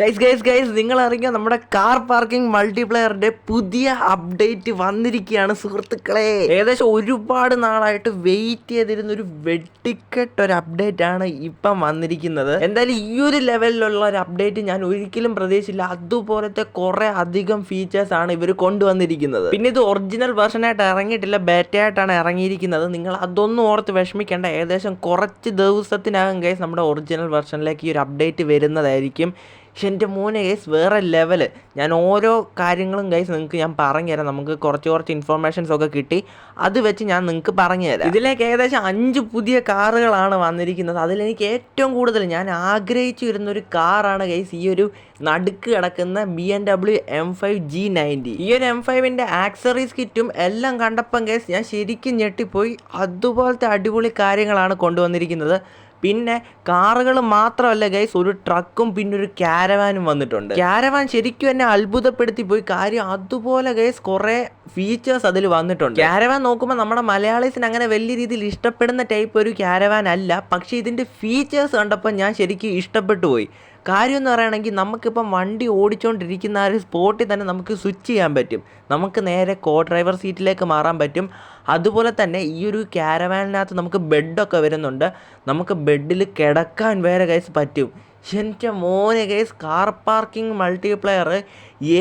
Guys guys guys നിങ്ങൾ അറിയുക നമ്മുടെ കാർ പാർക്കിംഗ് മൾട്ടിപ്ലെയറിന്റെ പുതിയ അപ്ഡേറ്റ് വന്നിരിക്കുകയാണ് സുഹൃത്തുക്കളെ? ഏകദേശം ഒരുപാട് നാളായിട്ട് വെയിറ്റ് ചെയ്തിരുന്ന ഒരു വെട്ടിക്കെട്ട് ഒരു അപ്ഡേറ്റ് ആണ് ഇപ്പം വന്നിരിക്കുന്നത്. എന്തായാലും ഈ ഒരു ലെവലിലുള്ള ഒരു അപ്ഡേറ്റ് ഞാൻ ഒരിക്കലും പ്രതീക്ഷിച്ചില്ല. അതുപോലത്തെ കുറെ അധികം ഫീച്ചേഴ്സ് ആണ് ഇവർ കൊണ്ടുവന്നിരിക്കുന്നത്. പിന്നെ ഇത് ഒറിജിനൽ വെർഷനായിട്ട് ഇറങ്ങിയിട്ടില്ല ബേറ്റ ആയിട്ടാണ് ഇറങ്ങിയിരിക്കുന്നത്. നിങ്ങൾ അതൊന്നും ഓർത്ത് വിഷമിക്കേണ്ട. ഏകദേശം കുറച്ച് ദിവസത്തിനകം ഗൈസ് നമ്മുടെ ഒറിജിനൽ വേർഷനിലേക്ക് ഈ ഒരു അപ്ഡേറ്റ് വരുന്നതായിരിക്കും. പക്ഷെ എന്റെ മോനെ ഗൈസ് വേറെ ലെവൽ ഞാൻ ഓരോ കാര്യങ്ങളും ഗൈസ് നിങ്ങൾക്ക് ഞാൻ പറഞ്ഞു തരാം. നമുക്ക് കുറച്ച് കുറച്ച് ഇൻഫർമേഷൻസ് ഒക്കെ കിട്ടി. അത് വെച്ച് ഞാൻ നിങ്ങൾക്ക് പറഞ്ഞു തരാം. ഇതിലേക്ക് ഏകദേശം അഞ്ച് പുതിയ കാറുകളാണ് വന്നിരിക്കുന്നത്. അതിലെനിക്ക് ഏറ്റവും കൂടുതൽ ഞാൻ ആഗ്രഹിച്ചു വരുന്നൊരു കാറാണ് ഗൈസ് ഈ ഒരു നടുക്ക് കിടക്കുന്ന B N W M five G ninety ഈ ഒരു എം ഫൈവിന്റെ ആക്സറീസ് കിറ്റും എല്ലാം കണ്ടപ്പം ഗൈസ് ഞാൻ ശരിക്കും ഞെട്ടിപ്പോയി. അതുപോലത്തെ അടിപൊളി കാര്യങ്ങളാണ് കൊണ്ടുവന്നിരിക്കുന്നത്. പിന്നെ കാറുകൾ മാത്രമല്ല ഗൈസ് ഒരു ട്രക്കും പിന്നെ ഒരു ക്യാരവാനും വന്നിട്ടുണ്ട്. ക്യാരവാൻ ശരിക്കും എന്നെ അത്ഭുതപ്പെടുത്തി പോയി. കാര്യം അതുപോലെ ഗൈസ് കുറേ ഫീച്ചേഴ്സ് അതിൽ വന്നിട്ടുണ്ട്. ക്യാരവാൻ നോക്കുമ്പോൾ നമ്മുടെ മലയാളീസിന് അങ്ങനെ വലിയ രീതിയിൽ ഇഷ്ടപ്പെടുന്ന ടൈപ്പ് ഒരു ക്യാരവാൻ അല്ല. പക്ഷേ ഇതിന്റെ ഫീച്ചേഴ്സ് കണ്ടപ്പോൾ ഞാൻ ശരിക്കും ഇഷ്ടപ്പെട്ടു പോയി. കാര്യം എന്ന് പറയുകയാണെങ്കിൽ നമുക്കിപ്പം വണ്ടി ഓടിച്ചുകൊണ്ടിരിക്കുന്ന ആ ഒരു സ്പോട്ടിൽ തന്നെ നമുക്ക് സ്വിച്ച് ചെയ്യാൻ പറ്റും. നമുക്ക് നേരെ കോ ഡ്രൈവർ സീറ്റിലേക്ക് മാറാൻ പറ്റും. അതുപോലെ തന്നെ ഈ ഒരു ക്യാരവാനിനകത്ത് നമുക്ക് ബെഡൊക്കെ വരുന്നുണ്ട്. നമുക്ക് ബെഡിൽ കിടക്കാൻ വേറെ കേസ് പറ്റും. എന്റെ മോനെ കേസ് കാർ പാർക്കിംഗ് മൾട്ടിപ്ലെയർ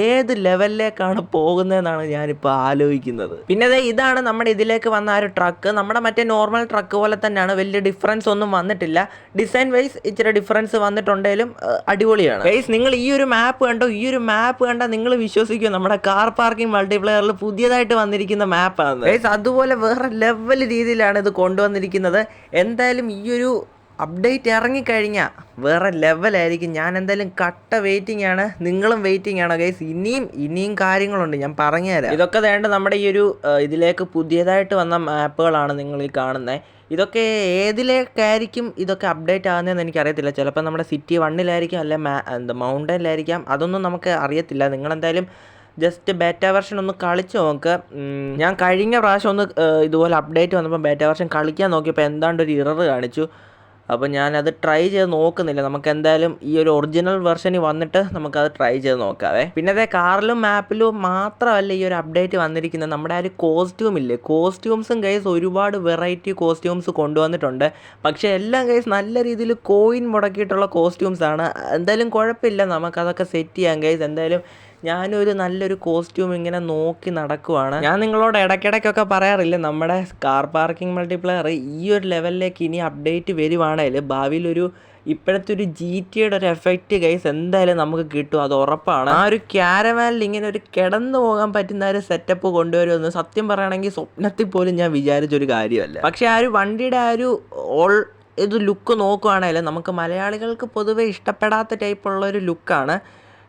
ഏത് ലെവലിലേക്കാണ് പോകുന്നതെന്നാണ് ഞാനിപ്പോൾ ആലോചിക്കുന്നത്. പിന്നെ അതെ ഇതാണ് നമ്മുടെ ഇതിലേക്ക് വന്ന ആ ഒരു ട്രക്ക് നമ്മുടെ മറ്റേ നോർമൽ ട്രക്ക് പോലെ തന്നെയാണ്. വലിയ ഡിഫറൻസ് ഒന്നും വന്നിട്ടില്ല. ഡിസൈൻ വൈസ് ഇച്ചിരി ഡിഫറൻസ് വന്നിട്ടുണ്ടെങ്കിലും അടിപൊളിയാണ്. വൈസ് നിങ്ങൾ ഈ ഒരു മാപ്പ് കണ്ടോ? ഈ ഒരു മാപ്പ് കണ്ടാൽ നിങ്ങൾ വിശ്വസിക്കും നമ്മുടെ കാർ പാർക്കിംഗ് മൾട്ടിപ്ലെയറിൽ പുതിയതായിട്ട് വന്നിരിക്കുന്ന മാപ്പാണ് വൈസ് അതുപോലെ വേറെ ലെവൽ രീതിയിലാണ് ഇത് കൊണ്ടുവന്നിരിക്കുന്നത്. എന്തായാലും ഈ ഒരു അപ്ഡേറ്റ് ഇറങ്ങിക്കഴിഞ്ഞാൽ വേറെ ലെവലായിരിക്കും. ഞാൻ എന്തായാലും കട്ട വെയിറ്റിംഗ് ആണ് നിങ്ങളും വെയിറ്റിംഗ് ആണോ ഗൈസ് ഇനിയും ഇനിയും കാര്യങ്ങളുണ്ട്. ഞാൻ പറഞ്ഞുതരാം. ഇതൊക്കെ വേണ്ട നമ്മുടെ ഈ ഒരു ഇതിലേക്ക് പുതിയതായിട്ട് വന്ന മാപ്പുകളാണ് നിങ്ങൾ ഈ കാണുന്നത് ഇതൊക്കെ ഏതിലേക്കായിരിക്കും ഇതൊക്കെ അപ്ഡേറ്റ് ആകുന്നതെന്ന് എനിക്കറിയത്തില്ല. ചിലപ്പോൾ നമ്മുടെ സിറ്റി വണ്ണിലായിരിക്കും അല്ലെ മാ എന്താ മൗണ്ടനിലായിരിക്കാം. അതൊന്നും നമുക്ക് അറിയത്തില്ല. നിങ്ങളെന്തായാലും ജസ്റ്റ് ബേറ്റ വെർഷൻ ഒന്ന് കളിച്ച് നോക്ക്. ഞാൻ കഴിഞ്ഞ പ്രാവശ്യം ഒന്ന് ഇതുപോലെ അപ്ഡേറ്റ് വന്നപ്പോൾ ബേറ്റ വെർഷൻ കളിക്കാൻ നോക്കിയപ്പോൾ എന്താണ്ട് ഒരു ഇറർ കാണിച്ചു. അപ്പോൾ ഞാനത് ട്രൈ ചെയ്ത് നോക്കുന്നില്ല. നമുക്ക് എന്തായാലും ഈ ഒരു ഒറിജിനൽ വെർഷനിൽ വന്നിട്ട് നമുക്കത് ട്രൈ ചെയ്ത് നോക്കാവേ. പിന്നെ അതേ കാറിലും മാപ്പിലും മാത്രമല്ല ഈ ഒരു അപ്ഡേറ്റ് വന്നിരിക്കുന്നത്. നമ്മുടെ ആ ഒരു കോസ്റ്റ്യൂം ഇല്ലേ? കോസ്റ്റ്യൂംസും ഗൈസ് ഒരുപാട് വെറൈറ്റി കോസ്റ്റ്യൂംസ് കൊണ്ടുവന്നിട്ടുണ്ട്. പക്ഷേ എല്ലാം ഗൈസ് നല്ല രീതിയിൽ കോയിൻ മുടക്കിയിട്ടുള്ള കോസ്റ്റ്യൂംസ് ആണ്. എന്തായാലും കുഴപ്പമില്ല. നമുക്കതൊക്കെ സെറ്റ് ചെയ്യാം ഗൈസ് എന്തായാലും ഞാനൊരു നല്ലൊരു കോസ്റ്റ്യൂം ഇങ്ങനെ നോക്കി നടക്കുവാണ്. ഞാൻ നിങ്ങളോട് ഇടയ്ക്കിടയ്ക്കൊക്കെ പറയാറില്ല നമ്മുടെ കാർ പാർക്കിംഗ് മൾട്ടിപ്ലെയർ ഈ ഒരു ലെവലിലേക്ക് ഇനി അപ്ഡേറ്റ് വരുവാണെങ്കിൽ ഭാവിയിലൊരു ഇപ്പോഴത്തെ ഒരു ജി ടിയുടെ ഒരു എഫക്റ്റ് ഗൈസ് എന്തായാലും നമുക്ക് കിട്ടും അത് ഉറപ്പാണ്. ആ ഒരു ക്യാരവാനിൽ ഇങ്ങനെ ഒരു കിടന്നു പോകാൻ പറ്റുന്ന ഒരു സെറ്റപ്പ് കൊണ്ടുവരുമെന്ന് സത്യം പറയുകയാണെങ്കിൽ സ്വപ്നത്തിൽ പോലും ഞാൻ വിചാരിച്ചൊരു കാര്യമല്ല. പക്ഷേ ആ ഒരു വണ്ടിയുടെ ആ ഒരു ഓൾ ഇത് ലുക്ക് നോക്കുകയാണെങ്കിൽ നമുക്ക് മലയാളികൾക്ക് പൊതുവെ ഇഷ്ടപ്പെടാത്ത ടൈപ്പുള്ള ഒരു ലുക്കാണ്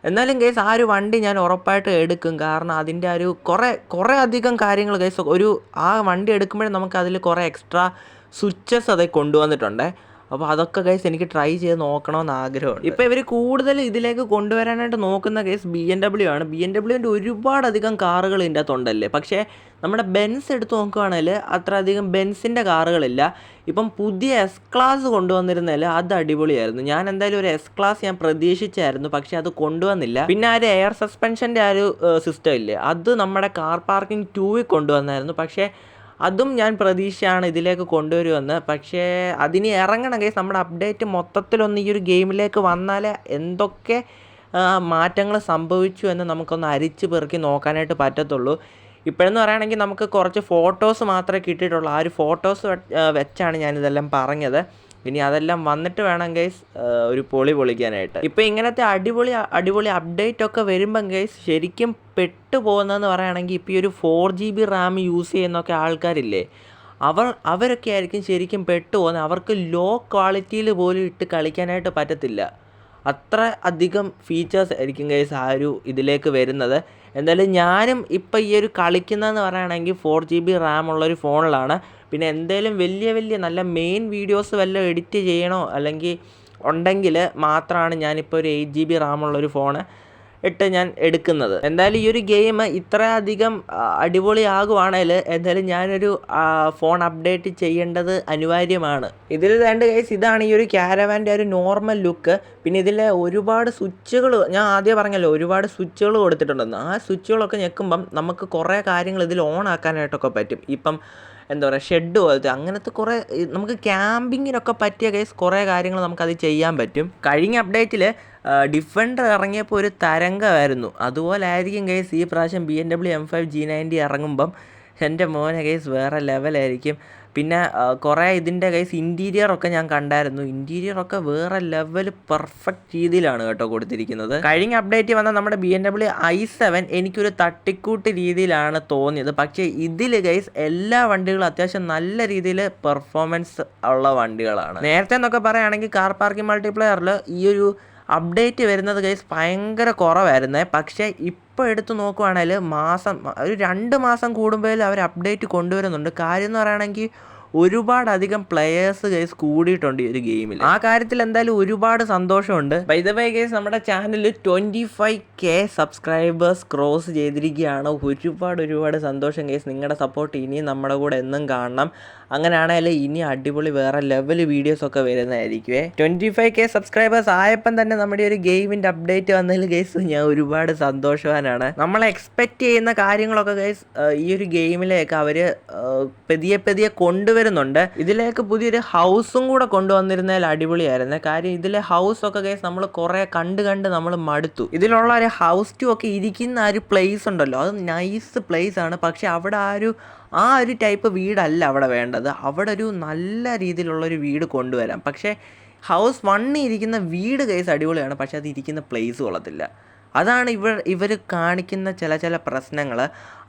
എന്നാലും കേസ് ആ ഒരു വണ്ടി ഞാൻ ഉറപ്പായിട്ട് എടുക്കും. കാരണം അതിന്റെ ഒരു കുറേ കുറേ അധികം കാര്യങ്ങൾ കേസ് ഒരു ആ വണ്ടി എടുക്കുമ്പോഴേ നമുക്ക് അതിൽ കുറേ എക്സ്ട്രാ സ്വിച്ചസ് അതിൽ കൊണ്ടുവന്നിട്ടുണ്ട്. അപ്പോൾ അതൊക്കെ കേസ് എനിക്ക് ട്രൈ ചെയ്ത് നോക്കണമെന്ന് ആഗ്രഹമുണ്ട്. ഇപ്പോൾ ഇവർ കൂടുതൽ ഇതിലേക്ക് കൊണ്ടുവരാനായിട്ട് നോക്കുന്ന കേസ് ബി എൻ ഡബ്ല്യു ആണ്. ബി എൻ ഡബ്ല്യുവിന്റെ ഒരുപാടധികം കാറുകൾ ഇതിന്റെ അകത്തുണ്ടല്ലേ? പക്ഷേ നമ്മുടെ ബെൻസ് എടുത്ത് നോക്കുകയാണെങ്കിൽ അത്ര അധികം ബെൻസിന്റെ കാറുകളില്ല. ഇപ്പം പുതിയ എസ് ക്ലാസ് കൊണ്ടുവന്നിരുന്നതിൽ അത് അടിപൊളിയായിരുന്നു. ഞാൻ എന്തായാലും ഒരു എസ് ക്ലാസ് ഞാൻ പ്രതീക്ഷിച്ചായിരുന്നു പക്ഷേ അത് കൊണ്ടുവന്നില്ല. പിന്നെ ആ ഒരു എയർ സസ്പെൻഷന്റെ ആ ഒരു സിസ്റ്റം ഇല്ലേ? അത് നമ്മുടെ കാർ പാർക്കിംഗ് ടൂവിൽ കൊണ്ടുവന്നായിരുന്നു. പക്ഷേ അതും ഞാൻ പ്രതീക്ഷയാണ് ഇതിലേക്ക് കൊണ്ടുവരുമെന്ന്. പക്ഷേ അതിന് ഇറങ്ങണം കേസ് നമ്മുടെ അപ്ഡേറ്റ് മൊത്തത്തിലൊന്ന് ഈ ഒരു ഗെയിമിലേക്ക് വന്നാലേ എന്തൊക്കെ മാറ്റങ്ങൾ സംഭവിച്ചു എന്ന് നമുക്കൊന്ന് അരിച്ച് പെറുക്കി നോക്കാനായിട്ട് പറ്റത്തുള്ളൂ. ഇപ്പോഴെന്ന് പറയുകയാണെങ്കിൽ നമുക്ക് കുറച്ച് ഫോട്ടോസ് മാത്രമേ കിട്ടിയിട്ടുള്ളൂ. ആ ഒരു ഫോട്ടോസ് വെച്ചാണ് ഞാനിതെല്ലാം പറഞ്ഞത്. ഇനി അതെല്ലാം വന്നിട്ട് വേണം ഗൈസ് ഒരു പൊളി പൊളിക്കാനായിട്ട്. ഇപ്പോൾ ഇങ്ങനത്തെ അടിപൊളി അടിപൊളി അപ്ഡേറ്റ് ഒക്കെ വരുമ്പം ഗൈസ് ശരിക്കും പെട്ടു പോകുന്നതെന്ന് പറയുകയാണെങ്കിൽ ഇപ്പോൾ ഈ ഒരു four G B RAM use ചെയ്യുന്നൊക്കെ ആൾക്കാരില്ലേ അവർ അവരൊക്കെ ആയിരിക്കും ശരിക്കും പെട്ടു പോകുന്നത്. അവർക്ക് ലോ ക്വാളിറ്റിയിൽ പോലും ഇട്ട് കളിക്കാനായിട്ട് പറ്റത്തില്ല. അത്ര അധികം ഫീച്ചേഴ്സ് ആയിരിക്കും ഗൈസ് ആ ഒരു ഇതിലേക്ക് വരുന്നത്. എന്തായാലും ഞാനും ഇപ്പം ഈ ഒരു കളിക്കുന്നതെന്ന് പറയുകയാണെങ്കിൽ ഫോർ ജി ബി റാം ഉള്ളൊരു ഫോണിലാണ് പിന്നെ എന്തേലും വലിയ വലിയ നല്ല മെയിൻ വീഡിയോസ് വല്ലതും എഡിറ്റ് ചെയ്യണോ അല്ലെങ്കിൽ ഉണ്ടെങ്കിൽ മാത്രമാണ് ഞാനിപ്പോൾ ഒരു എയ്റ്റ് ജി ബി റാം ഉള്ളൊരു ഫോണ് ഇട്ട് ഞാൻ എടുക്കുന്നത്. എന്തായാലും ഈ ഒരു ഗെയിം ഇത്രയധികം അടിപൊളി അടിപൊളിയാകുവാണെങ്കിൽ എന്തായാലും ഞാനൊരു ഫോൺ അപ്ഡേറ്റ് ചെയ്യേണ്ടത് അനിവാര്യമാണ്. ഇതിൽ രണ്ട് കേസ് ഇതാണ് ഈ ഒരു ക്യാരവാന്റെ ഒരു നോർമൽ ലുക്ക് പിന്നെ ഇതിലെ ഒരുപാട് സ്വിച്ചുകൾ ഞാൻ ആദ്യം പറഞ്ഞല്ലോ ഒരുപാട് സ്വിച്ചുകൾ കൊടുത്തിട്ടുണ്ടെന്ന്. ആ സ്വിച്ചുകളൊക്കെ ഞെക്കുമ്പം നമുക്ക് കുറേ കാര്യങ്ങൾ ഇതിൽ ഓൺ ആക്കാനായിട്ടൊക്കെ പറ്റും. ഇപ്പം എന്താ പറയുക ഷെഡ് പോലത്തെ അങ്ങനത്തെ കുറേ നമുക്ക് ക്യാമ്പിങ്ങിനൊക്കെ പറ്റിയ കേസ് കുറേ കാര്യങ്ങൾ നമുക്കത് ചെയ്യാൻ പറ്റും. കഴിഞ്ഞ അപ്ഡേറ്റിൽ ഡിഫൻഡർ ഇറങ്ങിയപ്പോൾ ഒരു തരംഗമായിരുന്നു. അതുപോലെ ആയിരിക്കും കേസ് ഈ പ്രാവശ്യം B M W M five G ninety ഇറങ്ങുമ്പം എന്റെ മോനെ കേസ് വേറെ ലെവലായിരിക്കും പിന്നെ കുറേ ഇതിന്റെ കേസ് ഇന്റീരിയർ ഒക്കെ ഞാൻ കണ്ടായിരുന്നു. ഇന്റീരിയർ ഒക്കെ വേറെ ലെവൽ പെർഫെക്റ്റ് രീതിയിലാണ് കേട്ടോ കൊടുത്തിരിക്കുന്നത്. കഴിഞ്ഞ അപ്ഡേറ്റ് വന്ന നമ്മുടെ B N W I seven എനിക്കൊരു തട്ടിക്കൂട്ട് രീതിയിലാണ് തോന്നിയത്. പക്ഷേ ഇതിൽ ഗൈസ് എല്ലാ വണ്ടികളും അത്യാവശ്യം നല്ല രീതിയിൽ പെർഫോമൻസ് ഉള്ള വണ്ടികളാണ്. നേരത്തെ എന്നൊക്കെ പറയുകയാണെങ്കിൽ കാർ പാർക്കിംഗ് മൾട്ടിപ്ലയറിൽ ഈ ഒരു അപ്ഡേറ്റ് വരുന്നത് ഗൈസ് ഭയങ്കര കുറവായിരുന്നേ. പക്ഷേ ഇപ്പോൾ എടുത്തു നോക്കുവാണെങ്കിൽ മാസം ഒരു രണ്ട് മാസം കൂടുമ്പോഴേ അവർ അപ്ഡേറ്റ് കൊണ്ടുവരുന്നുണ്ട്. കാര്യം എന്ന് പറയുകയാണെങ്കിൽ ഒരുപാടധികം പ്ലെയേഴ്സ് ഗൈസ് കൂടിയിട്ടുണ്ട് ഈ ഒരു ഗെയിമിൽ ആ കാര്യത്തിൽ എന്തായാലും ഒരുപാട് സന്തോഷമുണ്ട്. ബൈ ദ ഗൈസ് നമ്മുടെ ചാനലിൽ twenty five K subscribers cross ചെയ്തിരിക്കുകയാണ്. ഒരുപാട് ഒരുപാട് സന്തോഷം ഗൈസ് നിങ്ങളുടെ സപ്പോർട്ട് ഇനിയും നമ്മുടെ കൂടെ എന്നും കാണണം. അങ്ങനെയാണെങ്കിൽ ഇനി അടിപൊളി വേറെ ലെവൽ വീഡിയോസ് ഒക്കെ വരുന്നതായിരിക്കുമേ ട്വന്റി ഫൈവ് കെ സബ്സ്ക്രൈബേഴ്സ് ആയപ്പം തന്നെ നമ്മുടെ ഒരു ഗെയിമിന്റെ അപ്ഡേറ്റ് വന്നതിൽ ഗൈസ് ഞാൻ ഒരുപാട് സന്തോഷവാനാണ്. നമ്മൾ എക്സ്പെക്റ്റ് ചെയ്യുന്ന കാര്യങ്ങളൊക്കെ ഗൈസ് ഈ ഒരു ഗെയിമിലേക്ക് അവർ പതിയെ പതിയെ കൊണ്ടുവരുന്നുണ്ട്. ഇതിലേക്ക് പുതിയൊരു ഹൗസും കൂടെ കൊണ്ടുവന്നിരുന്നതിൽ അടിപൊളിയായിരുന്നു. കാര്യം ഇതിലെ ഹൗസ് ഒക്കെ ഗൈസ് നമ്മൾ കുറേ കണ്ട് കണ്ട് നമ്മൾ മടുത്തു. ഇതിലുള്ള ഒരു ഹൗസ് ടു ഒക്കെ ഇരിക്കുന്ന ആ ഒരു പ്ലേസ് ഉണ്ടല്ലോ. അത് നൈസ് പ്ലേസ് ആണ്. പക്ഷെ അവിടെ ആ ഒരു ആ ഒരു ടൈപ്പ് വീടല്ല അവിടെ വേണ്ടത്. അവിടെ ഒരു നല്ല രീതിയിലുള്ളൊരു വീട് കൊണ്ടുവരാം. പക്ഷേ ഹൗസ് വണ്ണിൽ ഇരിക്കുന്ന വീട് കേസ് അടിപൊളിയാണ്. പക്ഷേ അത് ഇരിക്കുന്ന പ്ലേസ് കൊള്ളത്തില്ല. അതാണ് ഇവർ ഇവർ കാണിക്കുന്ന ചില ചില പ്രശ്നങ്ങൾ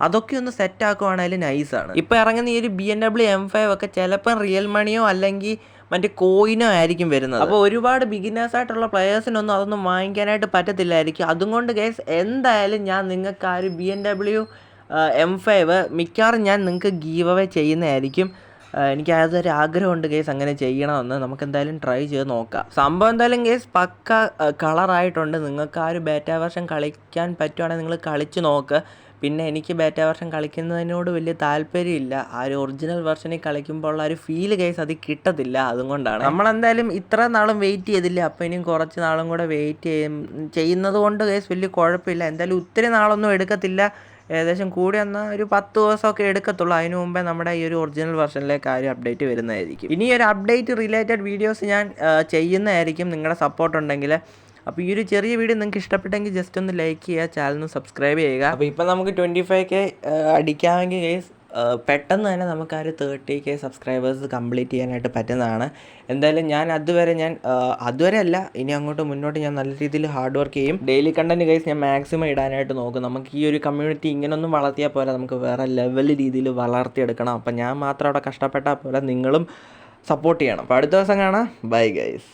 അതൊക്കെ ഒന്ന് സെറ്റ് ആക്കുവാണെങ്കിൽ നൈസാണ് ഇപ്പോൾ ഇറങ്ങുന്ന ഈ ഒരു B M W M five ഒക്കെ ചിലപ്പം റിയൽ മണിയോ അല്ലെങ്കിൽ മറ്റേ കോയിനോ ആയിരിക്കും വരുന്നത്. അപ്പോൾ ഒരുപാട് ബിഗിനേഴ്സ് ആയിട്ടുള്ള പ്ലെയേഴ്സിനൊന്നും അതൊന്നും വാങ്ങിക്കാനായിട്ട് പറ്റത്തില്ലായിരിക്കും. അതുകൊണ്ട് കേസ് എന്തായാലും ഞാൻ നിങ്ങൾക്ക് ആ ഒരു B M W M five മിക്കവാറും ഞാൻ നിങ്ങൾക്ക് ഗീവ് അവേ ചെയ്യുന്നതായിരിക്കും എനിക്ക് അതൊരു ആഗ്രഹമുണ്ട് കേസ് അങ്ങനെ ചെയ്യണമെന്ന്. നമുക്ക് എന്തായാലും ട്രൈ ചെയ്ത് നോക്കാം. സംഭവം എന്തായാലും കേസ് പക്ക കളറായിട്ടുണ്ട് നിങ്ങൾക്ക് ആ ഒരു ബേറ്റ വർഷം കളിക്കാൻ പറ്റുവാണെങ്കിൽ നിങ്ങൾ കളിച്ച് നോക്ക്. പിന്നെ എനിക്ക് ബേറ്റ വർഷം കളിക്കുന്നതിനോട് വലിയ താല്പര്യമില്ല. ആ ഒരു ഒറിജിനൽ വെർഷനിൽ കളിക്കുമ്പോൾ ഉള്ള ഒരു ഫീൽ കേസ് അത് കിട്ടത്തില്ല. അതുകൊണ്ടാണ്. നമ്മളെന്തായാലും ഇത്ര നാളും വെയിറ്റ് ചെയ്തില്ല. അപ്പോൾ ഇനിയും കുറച്ച് നാളും കൂടെ വെയിറ്റ് ചെയ്യും. ചെയ്യുന്നത് കൊണ്ട് കേസ് വലിയ കുഴപ്പമില്ല. എന്തായാലും ഒത്തിരി നാളൊന്നും എടുക്കത്തില്ല. ഏകദേശം കൂടി എന്നാൽ ഒരു പത്ത് ദിവസമൊക്കെ എടുക്കത്തുള്ളൂ. അതിനു മുമ്പേ നമ്മുടെ ഈ ഒരു ഒറിജിനൽ വെർഷനിലേക്ക് ആ ഒരു അപ്ഡേറ്റ് വരുന്നതായിരിക്കും. ഇനി ഒരു അപ്ഡേറ്റ് റിലേറ്റഡ് വീഡിയോസ് ഞാൻ ചെയ്യുന്നതായിരിക്കും. നിങ്ങളുടെ സപ്പോർട്ട് ഉണ്ടെങ്കിൽ. അപ്പോൾ ഈ ഒരു ചെറിയ വീഡിയോ നിങ്ങൾക്ക് ഇഷ്ടപ്പെട്ടെങ്കിൽ ജസ്റ്റ് ഒന്ന് ലൈക്ക് ചെയ്യുക ചാനൽ സബ്സ്ക്രൈബ് ചെയ്യുക. അപ്പോൾ ഇപ്പം നമുക്ക് ട്വന്റി ഫൈവ് കെ അടിക്കാമെങ്കിൽ പെട്ടെന്ന് തന്നെ നമുക്ക് ആ ഒരു തേർട്ടി കെ സബ്സ്ക്രൈബേഴ്സ് കംപ്ലീറ്റ് ചെയ്യാനായിട്ട് പറ്റുന്നതാണ്. എന്തായാലും ഞാൻ അതുവരെ ഞാൻ അതുവരെ അല്ല ഇനി അങ്ങോട്ട് മുന്നോട്ട് ഞാൻ നല്ല രീതിയിൽ ഹാർഡ് വർക്ക് ചെയ്യും. ഡെയിലി കണ്ടന്റ് കേസ് ഞാൻ മാക്സിമം ഇടാനായിട്ട് നോക്കും. നമുക്ക് ഈ ഒരു കമ്മ്യൂണിറ്റി ഇങ്ങനൊന്നും വളർത്തിയാൽ പോലെ നമുക്ക് വേറെ ലെവൽ രീതിയിൽ വളർത്തിയെടുക്കണം. അപ്പം ഞാൻ മാത്രം അവിടെ കഷ്ടപ്പെട്ടാൽ പോലെ നിങ്ങളും സപ്പോർട്ട് ചെയ്യണം. അപ്പോൾ അടുത്ത ദിവസം കാണാം. Bye guys